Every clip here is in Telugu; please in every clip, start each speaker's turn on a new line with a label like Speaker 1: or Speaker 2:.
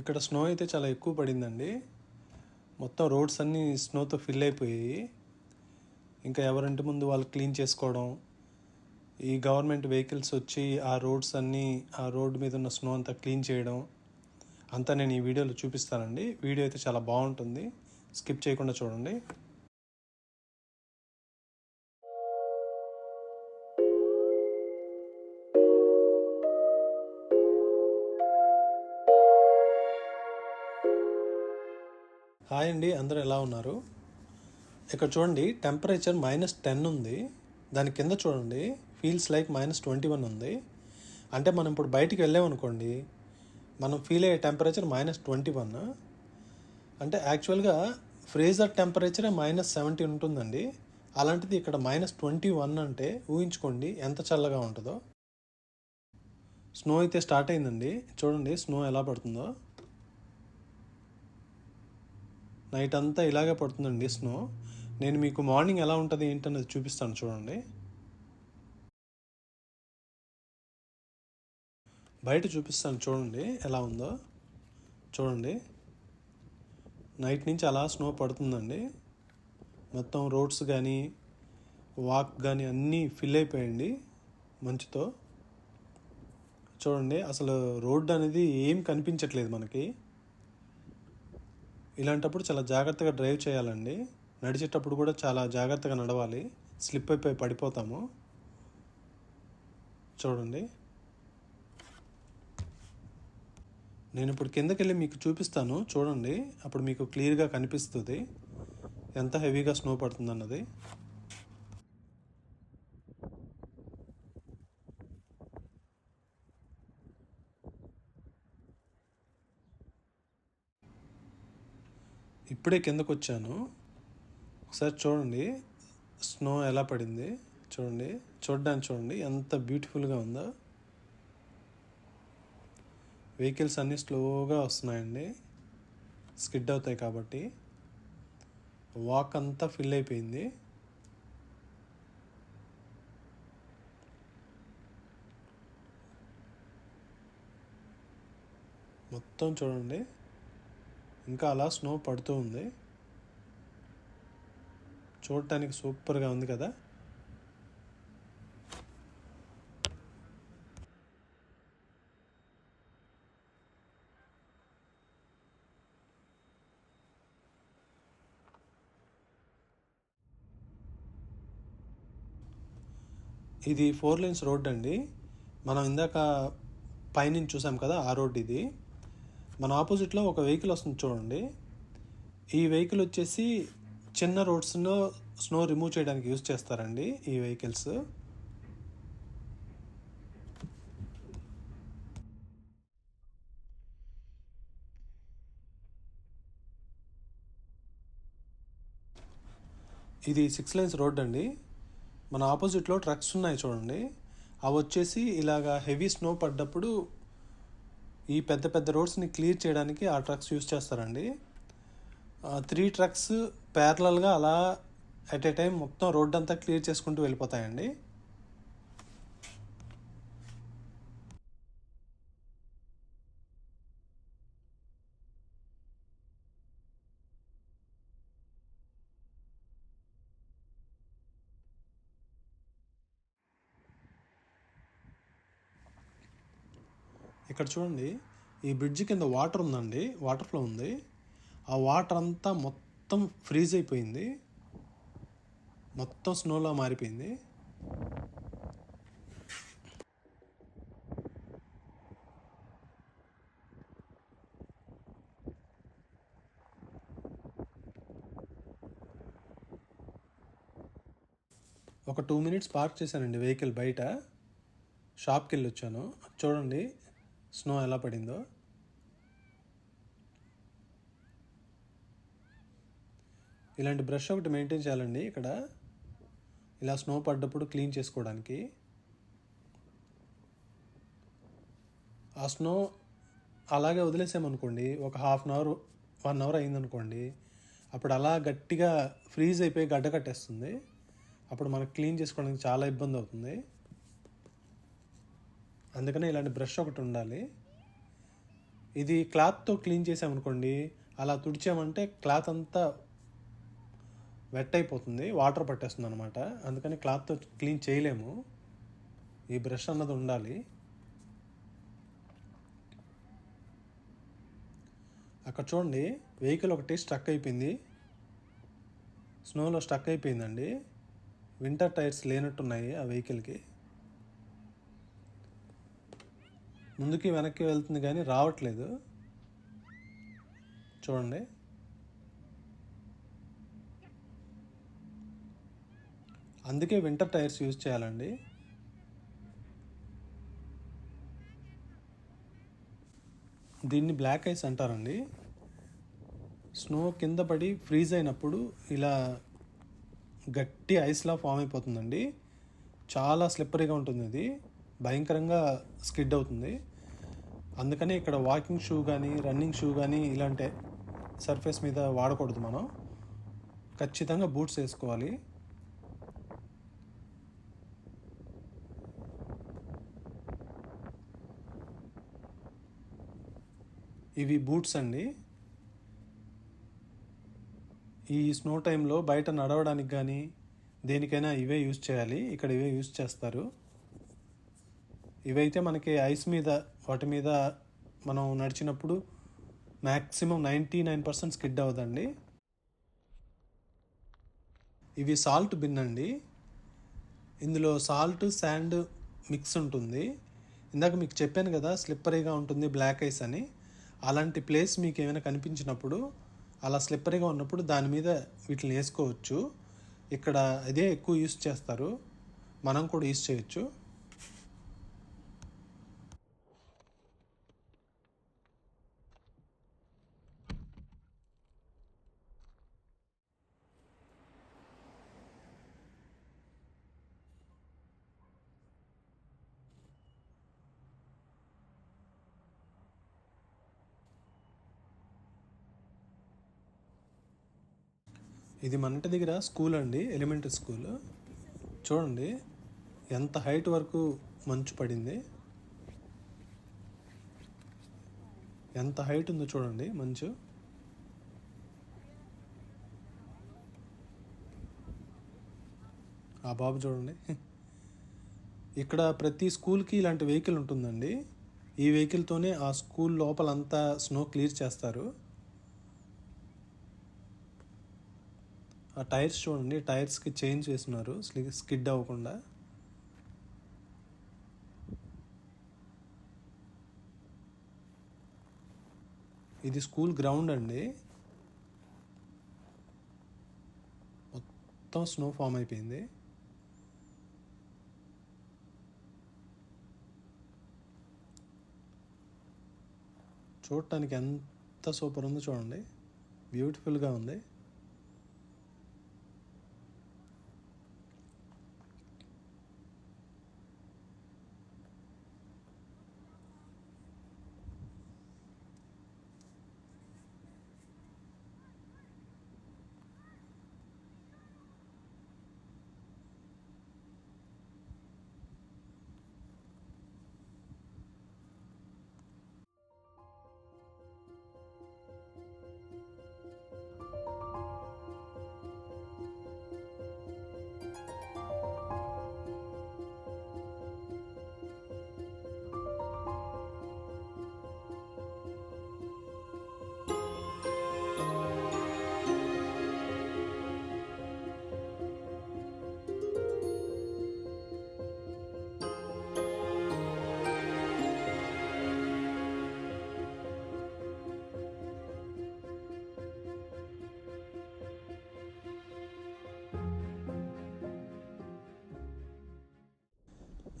Speaker 1: ఇక్కడ స్నో అయితే చాలా ఎక్కువ పడిందండి. మొత్తం రోడ్స్ అన్నీ స్నోతో ఫిల్ అయిపోయాయి. ఇంకా ఎవరింటి ముందు వాళ్ళు క్లీన్ చేసుకోవడం ఈ గవర్నమెంట్ వెహికల్స్ వచ్చి ఆ రోడ్స్ అన్నీ ఆ రోడ్డు మీద ఉన్న స్నో అంతా క్లీన్ చేయడం అంతా నేను ఈ వీడియోలో చూపిస్తానండి. వీడియో అయితే చాలా బాగుంటుంది. స్కిప్ చేయకుండా చూడండి. హాయ్ అండి అందరూ ఎలా ఉన్నారు? ఇక్కడ చూడండి టెంపరేచర్ మైనస్ టెన్ ఉంది. దాని కింద చూడండి feels like minus twenty one ఉంది. అంటే మనం ఇప్పుడు బయటికి వెళ్ళామనుకోండి మనం ఫీల్ అయ్యే టెంపరేచర్ మైనస్ ట్వంటీ వన్. అంటే యాక్చువల్గా ఫ్రీజర్ టెంపరేచరే మైనస్ సెవెంటీ ఉంటుందండి. అలాంటిది ఇక్కడ మైనస్ ట్వంటీ వన్ అంటే ఊహించుకోండి ఎంత చల్లగా ఉంటుందో. స్నో అయితే స్టార్ట్ అయిందండి. చూడండి స్నో ఎలా పడుతుందో. నైట్ అంతా ఇలాగే పడుతుందండి స్నో నేను మీకు మార్నింగ్ ఎలా ఉంటుంది ఏంటనేది చూపిస్తాను చూడండి. బయట చూపిస్తాను చూడండి ఎలా ఉందో. చూడండి. నైట్ నుంచి అలా స్నో పడుతుందండి. మొత్తం రోడ్స్ కానీ వాక్ కానీ అన్నీ ఫిల్ అయిపోయండి మంచుతో. చూడండి అసలు రోడ్డు అనేది ఏం కనిపించట్లేదు మనకి. ఇలాంటప్పుడు చాలా జాగ్రత్తగా డ్రైవ్ చేయాలండి. నడిచేటప్పుడు కూడా చాలా జాగ్రత్తగా నడవాలి. స్లిప్ అయిపోయి పడిపోతాము. చూడండి. నేను ఇప్పుడు కిందకి వెళ్ళి మీకు చూపిస్తాను. చూడండి. అప్పుడు మీకు క్లియర్గా కనిపిస్తుంది. ఎంత హెవీగా స్నో పడుతుంది అన్నది ఇప్పుడే కిందకు వచ్చాను ఒకసారి చూడండి. స్నో ఎలా పడింది? చూడండి. చూడడానికి చూడండి. ఎంత బ్యూటిఫుల్గా ఉందో. వెహికల్స్ అన్నీ స్లోగా వస్తున్నాయండి. స్కిడ్ అవుతాయి కాబట్టి. వాక్ అంతా ఫిల్ అయిపోయింది. మొత్తం చూడండి. ఇంకా అలా స్నో పడుతూ ఉంది. చూడటానికి సూపర్గా ఉంది కదా. ఇది ఫోర్ లైన్స్ రోడ్ అండి. మనం ఇందాక పైనుంచి చూసాం కదా ఆ రోడ్ ఇది. మన ఆపోజిట్లో ఒక వెహికల్ వస్తుంది చూడండి. ఈ వెహికల్ వచ్చేసి చిన్న రోడ్స్లో స్నో రిమూవ్ చేయడానికి యూజ్ చేస్తారండి ఈ వెహికల్స్. ఇది సిక్స్ లైన్స్ రోడ్ అండి. మన ఆపోజిట్లో ట్రక్స్ ఉన్నాయి చూడండి. అవి వచ్చేసి ఇలాగా హెవీ స్నో పడ్డప్పుడు ఈ పెద్ద పెద్ద రోడ్స్ని క్లియర్ చేయడానికి ఆ ట్రక్స్ యూస్ చేస్తారండి. త్రీ ట్రక్స్ ప్యారలల్గా అలా అట్ ఏ టైం మొత్తం రోడ్ అంతా క్లియర్ చేసుకుంటూ వెళ్ళిపోతాయండి. ఇక్కడ చూడండి ఈ బ్రిడ్జ్ కింద వాటర్ ఉందండి వాటర్ ఫ్లో ఉంది. ఆ వాటర్ అంతా మొత్తం ఫ్రీజ్ అయిపోయింది. మొత్తం స్నోలో మారిపోయింది. ఒక టూ మినిట్స్ పార్క్ చేశానండి వెహికల్ బయట. షాప్కి వెళ్ళి వచ్చాను చూడండి స్నో ఎలా పడిందో. ఇలాంటి బ్రష్ ఒకటి మెయింటైన్ చేయాలండి ఇక్కడ. ఇలా స్నో పడ్డప్పుడు క్లీన్ చేసుకోవడానికి. ఆ స్నో అలాగే వదిలేసామనుకోండి ఒక half an hour one hour అయిందనుకోండి అప్పుడు అలా గట్టిగా ఫ్రీజ్ అయిపోయి గడ్డ కట్టేస్తుంది. అప్పుడు మనకు క్లీన్ చేసుకోవడానికి చాలా ఇబ్బంది అవుతుంది. అందుకనే ఇలాంటి బ్రష్ ఒకటి ఉండాలి. ఇది క్లాత్తో క్లీన్ చేసామనుకోండి అలా తుడిచామంటే క్లాత్ అంతా వెట్ అయిపోతుంది వాటర్ పట్టేస్తుంది అనమాట అందుకని క్లాత్తో క్లీన్ చేయలేము. ఈ బ్రష్ అన్నది ఉండాలి. అక్కడ చూడండి వెహికల్ ఒకటి స్ట్రక్ అయిపోయింది. స్నోలో స్టక్ అయిపోయిందండి. వింటర్ టైర్స్ లేనట్టున్నాయి ఆ వెహికల్కి ముందుకి వెనక్కి వెళ్తుంది కానీ రావట్లేదు. చూడండి. అందుకే వింటర్ టైర్స్ యూజ్ చేయాలండి. దీన్ని బ్లాక్ ఐస్ అంటారండి. స్నో కింద పడి ఫ్రీజ్ అయినప్పుడు ఇలా గట్టి ఐస్లా ఫామ్ అయిపోతుందండి. చాలా స్లిప్పరీగా ఉంటుంది ఇది భయంకరంగా స్కిడ్ అవుతుంది. అందుకని ఇక్కడ వాకింగ్ షూ కానీ రన్నింగ్ షూ కానీ ఇలాంటి సర్ఫేస్ మీద వాడకూడదు మనం. ఖచ్చితంగా బూట్స్ వేసుకోవాలి. ఇవి బూట్స్ అండి. ఈ స్నో టైంలో బయట నడవడానికి కానీ దేనికైనా ఇవే యూజ్ చేయాలి. ఇక్కడ ఇవే యూజ్ చేస్తారు. ఇవైతే మనకి ఐస్ మీద వాటి మీద మనం నడిచినప్పుడు maximum ninety nine percent skid అవ్వదండి ఇవి సాల్ట్ బిన్ అండి. ఇందులో సాల్ట్ శాండ్ మిక్స్ ఉంటుంది. ఇందాక మీకు చెప్పాను కదా స్లిప్పరీగా ఉంటుంది బ్లాక్ ఐస్ అని. అలాంటి ప్లేస్ మీకు ఏమైనా కనిపించినప్పుడు అలా స్లిప్పరీగా ఉన్నప్పుడు దాని మీద వీటిని వేసుకోవచ్చు. ఇక్కడ అదే ఎక్కువ యూస్ చేస్తారు. మనం కూడా యూస్ చేయొచ్చు. ఇది మన ఇంటి దగ్గర స్కూల్ అండి ఎలిమెంటరీ స్కూల్. చూడండి ఎంత హైట్ వరకు మంచు పడింది. ఎంత హైట్ ఉందో చూడండి మంచు. ఆ బాబు చూడండి. ఇక్కడ ప్రతి స్కూల్కి ఇలాంటి వెహికల్ ఉంటుందండి. ఈ వెహికల్తోనే ఆ స్కూల్ లోపలంతా స్నో క్లియర్ చేస్తారు. ఆ టైర్స్ చూడండి టైర్స్కి చేంజ్ చేస్తున్నారు స్కిడ్ అవ్వకుండా. ఇది స్కూల్ గ్రౌండ్ అండి. మొత్తం స్నో ఫామ్ అయిపోయింది. చూడటానికి ఎంత సూపర్ ఉందో చూడండి. బ్యూటిఫుల్గా ఉంది.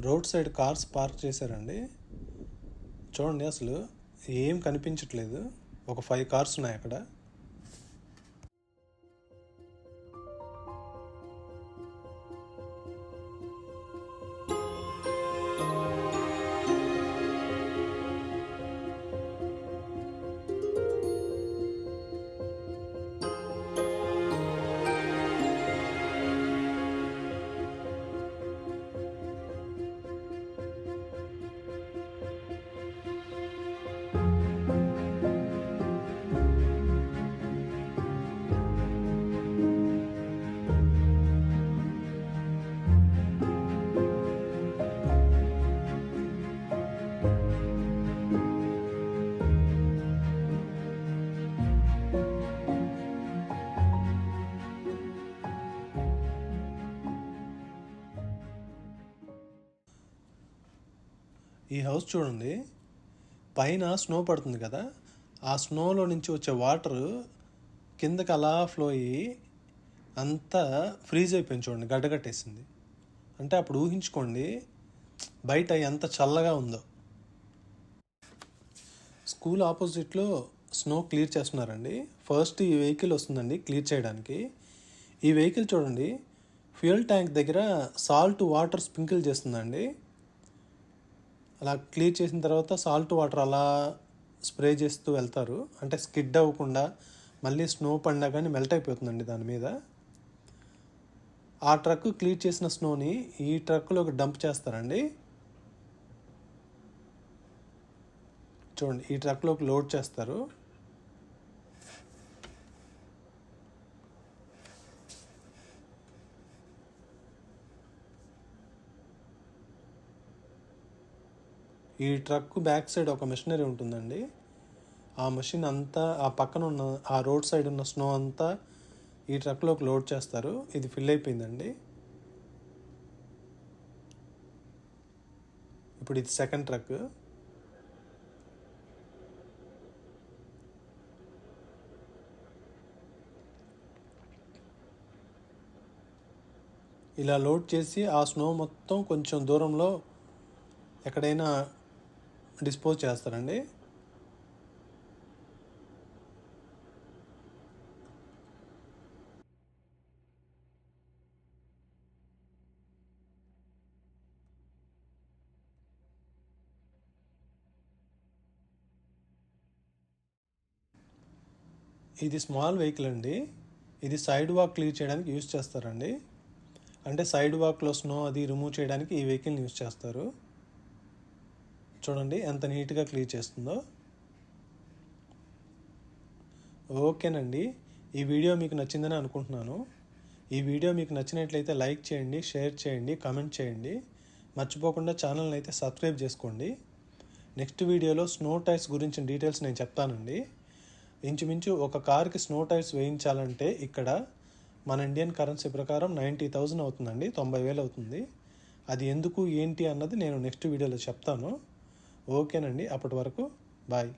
Speaker 1: రోడ్ సైడ్ కార్స్ పార్క్ చేశారండి. చూడండి అసలు ఏం కనిపించట్లేదు. ఒక ఫైవ్ కార్స్ ఉన్నాయి అక్కడ. ఈ హౌస్ చూడండి. పైన స్నో పడుతుంది కదా. ఆ స్నోలో నుంచి వచ్చే వాటర్ కిందకి అలా ఫ్లో అయ్యి అంతా ఫ్రీజ్ అయిపోయింది చూడండి గడ్డగట్టేసింది. అంటే అప్పుడు ఊహించుకోండి బయట ఎంత చల్లగా ఉందో. స్కూల్ ఆపోజిట్లో స్నో క్లియర్ చేస్తున్నారండి. ఫస్ట్ ఈ వెహికల్ వస్తుందండి క్లియర్ చేయడానికి. ఈ వెహికల్ చూడండి ఫ్యూయల్ ట్యాంక్ దగ్గర సాల్ట్ వాటర్ స్ప్రింకిల్ చేస్తుందండి. అలా క్లీర్ చేసిన తర్వాత సాల్ట్ వాటర్ అలా స్ప్రే చేస్తూ వెళ్తారు. అంటే స్కిడ్ అవ్వకుండా మళ్ళీ స్నో పడినా కానీ మెల్ట్ అయిపోతుందండి దాని మీద. ఆ ట్రక్ క్లీర్ చేసిన స్నోని ఈ ట్రక్లోకి డంప్ చేస్తారండి. చూడండి ఈ ట్రక్లోకి లోడ్ చేస్తారు. ఈ ట్రక్ బ్యాక్ సైడ్ ఒక మిషనరీ ఉంటుందండి. ఆ మెషిన్ అంతా ఆ పక్కన ఉన్న ఆ రోడ్ సైడ్ ఉన్న స్నో అంతా ఈ ట్రక్లోకి లోడ్ చేస్తారు. ఇది ఫిల్ అయిపోయిందండి. ఇప్పుడు ఇది సెకండ్ ట్రక్ ఇలా లోడ్ చేసి ఆ స్నో మొత్తం కొంచెం దూరంలో ఎక్కడైనా డిస్పోజ్ చేస్తారండి. ఇది స్మాల్ వెహికల్ అండి. ఇది సైడ్ వాక్ క్లియర్ చేయడానికి యూజ్ చేస్తారండి. అంటే సైడ్ వాక్లో స్నో అది రిమూవ్ చేయడానికి ఈ వెహికల్ని యూజ్ చేస్తారు. చూడండి ఎంత నీట్గా క్లీన్ చేస్తుందో. ఓకేనండి. ఈ వీడియో మీకు నచ్చిందని అనుకుంటున్నాను. ఈ వీడియో మీకు నచ్చినట్లయితే లైక్ చేయండి షేర్ చేయండి కామెంట్ చేయండి. మర్చిపోకుండా ఛానల్ని అయితే సబ్స్క్రైబ్ చేసుకోండి. నెక్స్ట్ వీడియోలో స్నో టైర్స్ గురించి డీటెయిల్స్ నేను చెప్తానండి. ఇంచుమించు ఒక కార్కి స్నో టైర్స్ వేయించాలంటే ఇక్కడ మన ఇండియన్ కరెన్సీ ప్రకారం నైంటీ థౌజండ్ అవుతుందండి తొంభై వేలు అవుతుంది. అది ఎందుకు ఏంటి అన్నది నేను నెక్స్ట్ వీడియోలో చెప్తాను. ఓకేనండి అప్పటి వరకు బాయ్.